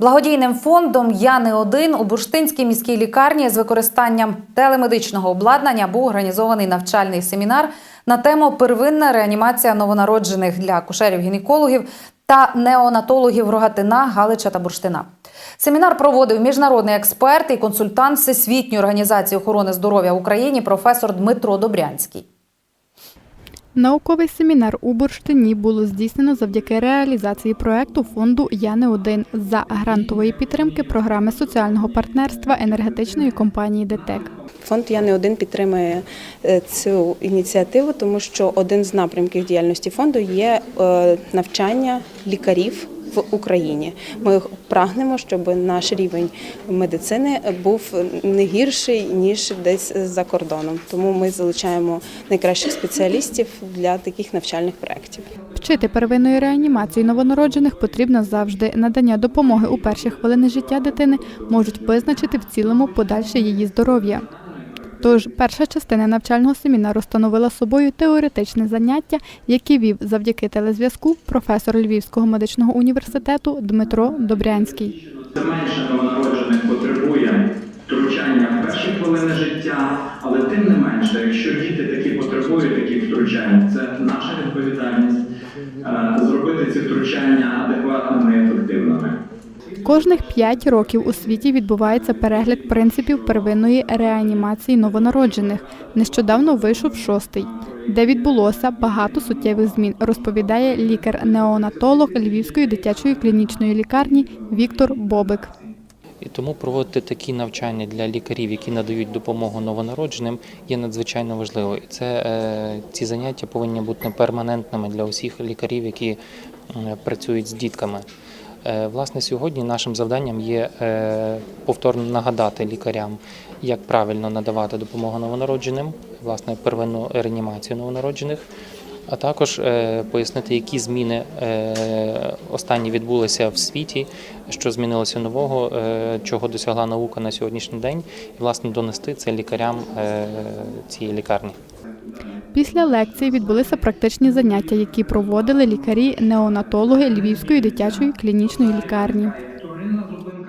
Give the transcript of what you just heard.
Благодійним фондом Я не один у Бурштинській міській лікарні з використанням телемедичного обладнання був організований навчальний семінар на тему первинна реанімація новонароджених для акушерів-гінекологів та неонатологів Рогатина, Галича та Бурштина. Семінар проводив міжнародний експерт і консультант Всесвітньої організації охорони здоров'я в Україні професор Дмитро Добрянський. Науковий семінар у Бурштині було здійснено завдяки реалізації проекту фонду Я не один за грантової підтримки програми соціального партнерства енергетичної компанії ДТЕК. Фонд Я не один підтримує е, цю ініціативу, тому що один з напрямків діяльності фонду є е, навчання лікарів в Україні. Ми прагнемо, щоб наш рівень медицини був не гірший ніж десь за кордоном. Тому ми залучаємо найкращих спеціалістів для таких навчальних проєктів. Вчити первинної реанімації новонароджених потрібно завжди. Надання допомоги у перші хвилини життя дитини можуть визначити в цілому подальше її здоров'я. Тож перша частина навчального семінару становила собою теоретичне заняття, яке вів завдяки телезв'язку професор Львівського медичного університету Дмитро Добрянський. Це менше новонароджених потребує втручання в перші хвилини життя, але тим не менше, якщо діти такі потребують таких втручань, це наша відповідальність е, зробити ці втручання адекватними і ефективними. Кожних 5 років у світі відбувається перегляд принципів первинної реанімації новонароджених. Нещодавно вийшов шостий, де відбулося багато суттєвих змін, розповідає лікар-неонатолог Львівської дитячої клінічної лікарні Віктор Бобик. І тому проводити такі навчання для лікарів, які надають допомогу новонародженим, є надзвичайно важливо. І це е, ці заняття повинні бути перманентними для усіх лікарів, які працюють з дітками. Е, Власне, сьогодні нашим завданням є е, повторно нагадати лікарям, як правильно надавати допомогу новонародженим, власне, первинну реанімацію новонароджених, а також е, пояснити, які зміни останні відбулися в світі, що змінилося нового, чого досягла наука на сьогоднішній день, і власне донести це лікарям цієї лікарні. Після лекції відбулися практичні заняття, які проводили лікарі-неонатологи Львівської дитячої клінічної лікарні.